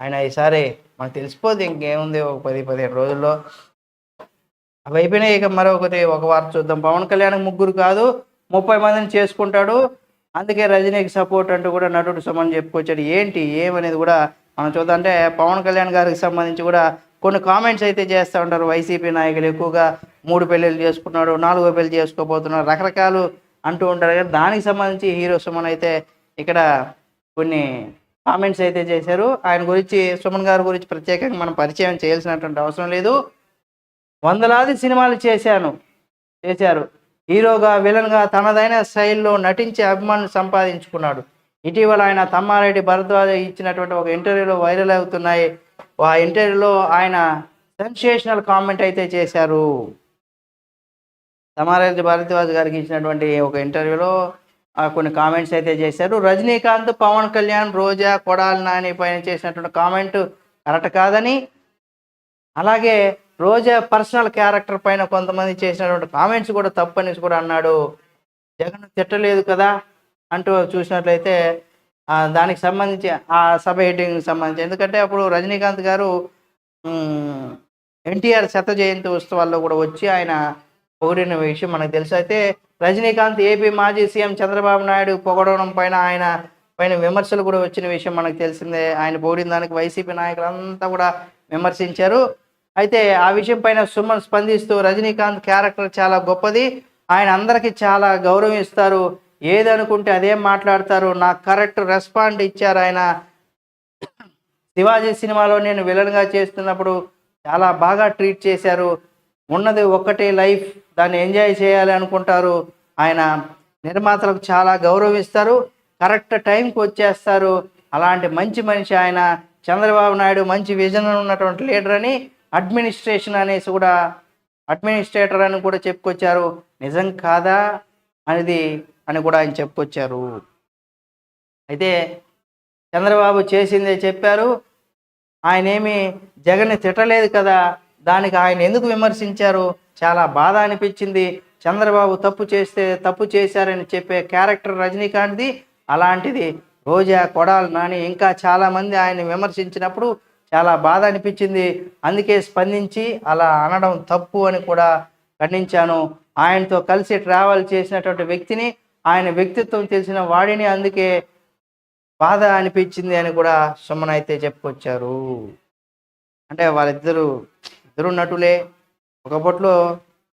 ఆయన ఈసారి మనకు తెలిసిపోద్ది ఇంకేముంది ఒక పది పదిహేను రోజుల్లో. అవి అయిపోయినాయి ఇక మరొకటి ఒక వార్త చూద్దాం. పవన్ కళ్యాణ్ ముగ్గురు కాదు ముప్పై మందిని చేసుకుంటాడు. అందుకే రజనీకి సపోర్ట్ అంటూ కూడా నటుడు సుమన్ చెప్పుకొచ్చాడు. ఏంటి ఏమనేది కూడా మనం చూద్దాం. అంటే పవన్ కళ్యాణ్ గారికి సంబంధించి కూడా కొన్ని కామెంట్స్ అయితే చేస్తూ ఉంటారు. వైసీపీ నాయకులు ఎక్కువగా మూడు పెళ్ళిళ్ళు చేసుకున్నాడు నాలుగో పెళ్ళి చేసుకోబోతున్నాడు రకరకాలు అంటూ ఉంటారు. కానీ దానికి సంబంధించి హీరో సుమన్ అయితే ఇక్కడ కొన్ని కామెంట్స్ అయితే చేశారు. ఆయన గురించి సుమన్ గారి గురించి ప్రత్యేకంగా మనం పరిచయం చేయాల్సినటువంటి అవసరం లేదు. వందలాది సినిమాలు చేశాను. చేశారు. హీరోగా విలన్గా తనదైన శైలిలో నటించి అభిమానులు సంపాదించుకున్నాడు. ఇటీవల ఆయన తమ్మారెడ్డి భరద్వాజ ఇచ్చినటువంటి ఒక ఇంటర్వ్యూలో వైరల్ అవుతున్నాయి. ఆ ఇంటర్వ్యూలో ఆయన సెన్సేషనల్ కామెంట్ అయితే చేశారు. తమ్మారెడ్డి భరద్వాజ్ గారికి ఇచ్చినటువంటి ఒక ఇంటర్వ్యూలో కొన్ని కామెంట్స్ అయితే చేశారు. రజనీకాంత్ పవన్ కళ్యాణ్ రోజా కొడాలి నాని పైన చేసినటువంటి కామెంట్ కరెక్ట్ కాదని అలాగే రోజా పర్సనల్ క్యారెక్టర్ పైన కొంతమంది చేసినటువంటి కామెంట్స్ కూడా తప్పనేసి కూడా అన్నాడు. జగన్ తిట్టలేదు కదా అంటూ చూసినట్లయితే దానికి సంబంధించి ఆ సభ హెడ్డింగ్ సంబంధించి. ఎందుకంటే అప్పుడు రజనీకాంత్ గారు ఎన్టీఆర్ శత జయంతి ఉత్సవాల్లో కూడా వచ్చి ఆయన పొగిడిన విషయం మనకు తెలుసు. అయితే రజనీకాంత్ ఏపీ మాజీ సీఎం చంద్రబాబు నాయుడు పొగడడం పైన ఆయన పైన విమర్శలు కూడా వచ్చిన విషయం మనకు తెలిసిందే. ఆయన పొగిడిన దానికి వైసీపీ నాయకులంతా కూడా విమర్శించారు. అయితే ఆ విషయం పైన సుమన్ స్పందిస్తూ రజనీకాంత్ క్యారెక్టర్ చాలా గొప్పది. ఆయన అందరికీ చాలా గౌరవిస్తారు ఏదనుకుంటే అదే మాట్లాడతారు. నాకు కరెక్ట్ రెస్పాండ్ ఇచ్చారు ఆయన. శివాజీ సినిమాలో నేను విలన్గా చేస్తున్నప్పుడు చాలా బాగా ట్రీట్ చేశారు. ఉన్నది ఒక్కటే లైఫ్. దాన్ని ఎంజాయ్ చేయాలి అనుకుంటారు. ఆయన నిర్మాతలకు చాలా గౌరవిస్తారు. కరెక్ట్ టైంకి వచ్చేస్తారు. అలాంటి మంచి మనిషి ఆయన. చంద్రబాబు నాయుడు మంచి విజన్ ఉన్నటువంటి లీడర్ అని అడ్మినిస్ట్రేషన్ అనేసి కూడా అడ్మినిస్ట్రేటర్ అని కూడా చెప్పుకొచ్చారు. నిజం కాదా అనేది అని కూడా ఆయన చెప్పుకొచ్చారు. అయితే చంద్రబాబు చేసిందే చెప్పారు. ఆయనేమి జగన్ జగన్ని తిట్టలేదు కదా. దానికి ఆయన ఎందుకు విమర్శించారు? చాలా బాధ అనిపించింది. చంద్రబాబు తప్పు చేస్తే తప్పు చేశారని చెప్పే క్యారెక్టర్ రజనీకాంత్ది అలాంటిది రోజా కొడాలి నాని ఇంకా చాలామంది ఆయన విమర్శించినప్పుడు చాలా బాధ అనిపించింది. అందుకే స్పందించి అలా అనడం తప్పు అని కూడా ఖండించాను. ఆయనతో కలిసి ట్రావెల్ చేసినటువంటి వ్యక్తిని ఆయన వ్యక్తిత్వం తెలిసిన వాడిని అందుకే బాధ అనిపించింది అని కూడా సుమన్ అయితే చెప్పుకొచ్చారు. అంటే వాళ్ళిద్దరూ ఇద్దరు నటులే ఒకప్పట్లో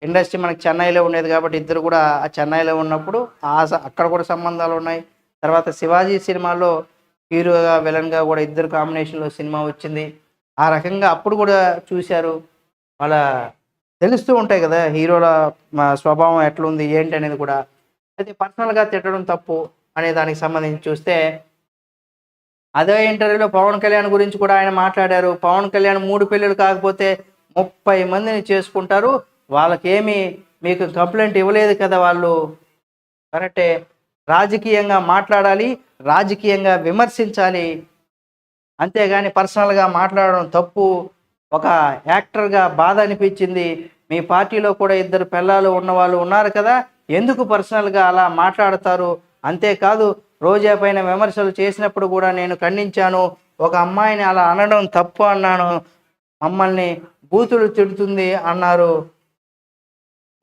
ఇండస్ట్రీ మనకి చెన్నైలో ఉండేది కాబట్టి ఇద్దరు కూడా ఆ చెన్నైలో ఉన్నప్పుడు ఆ అక్కడ కూడా సంబంధాలు ఉన్నాయి. తర్వాత శివాజీ సినిమాలో హీరోగా విలన్గా కూడా ఇద్దరు కాంబినేషన్లో సినిమా వచ్చింది. ఆ రకంగా అప్పుడు కూడా చూశారు. వాళ్ళ తెలుస్తూ ఉంటాయి కదా హీరోల మా స్వభావం ఎట్లుంది ఏంటి అనేది కూడా. అయితే పర్సనల్గా తిట్టడం తప్పు అనే దానికి సంబంధించి చూస్తే అదే ఇంటర్వ్యూలో పవన్ కళ్యాణ్ గురించి కూడా ఆయన మాట్లాడారు. పవన్ కళ్యాణ్ మూడు పెళ్ళిళ్ళు కాకపోతే ముప్పై మందిని చేసుకుంటారు. వాళ్ళకేమి మీకు కంప్లైంట్ ఇవ్వలేదు కదా వాళ్ళు? కరెక్టే. రాజకీయంగా మాట్లాడాలి రాజకీయంగా విమర్శించాలి. అంతేగాని పర్సనల్గా మాట్లాడడం తప్పు. ఒక యాక్టర్గా బాధ అనిపించింది. మీ పార్టీలో కూడా ఇద్దరు పిల్లలు ఉన్నవాళ్ళు ఉన్నారు కదా ఎందుకు పర్సనల్గా అలా మాట్లాడతారు? అంతేకాదు రోజా పైన విమర్శలు చేసినప్పుడు కూడా నేను ఖండించాను. ఒక అమ్మాయిని అలా అనడం తప్పు అన్నాను. మమ్మల్ని బూతులు తిడుతుంది అన్నారు.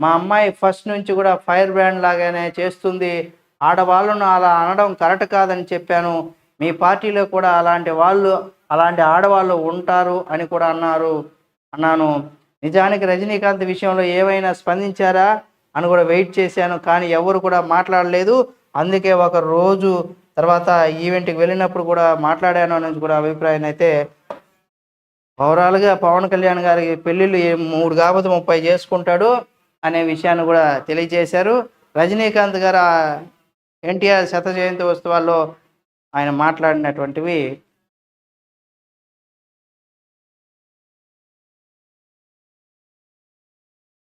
మా అమ్మాయి ఫస్ట్ నుంచి కూడా ఫైర్ బ్రాండ్ లాగానే చేస్తుంది. ఆడవాళ్ళను అలా అనడం కరెక్ట్ కాదని చెప్పాను. మీ పార్టీలో కూడా అలాంటి వాళ్ళు అలాంటి ఆడవాళ్ళు ఉంటారు అని కూడా అన్నారు. అన్నాను. నిజానికి రజనీకాంత్ విషయంలో ఏమైనా స్పందించారా? అని కూడా వెయిట్ చేశాను. కానీ ఎవరు కూడా మాట్లాడలేదు. అందుకే ఒక రోజు తర్వాత ఈవెంట్కి వెళ్ళినప్పుడు కూడా మాట్లాడాను అని కూడా అభిప్రాయం అయితే ఓవరాల్గా పవన్ కళ్యాణ్ గారి పెళ్ళిళ్ళు మూడు కాకపోతే ముప్పై చేసుకుంటాడు అనే విషయాన్ని కూడా తెలియజేశారు. రజనీకాంత్ గారు ఎన్టీఆర్ శత జయంతి ఉత్సవాల్లో ఆయన మాట్లాడినటువంటివి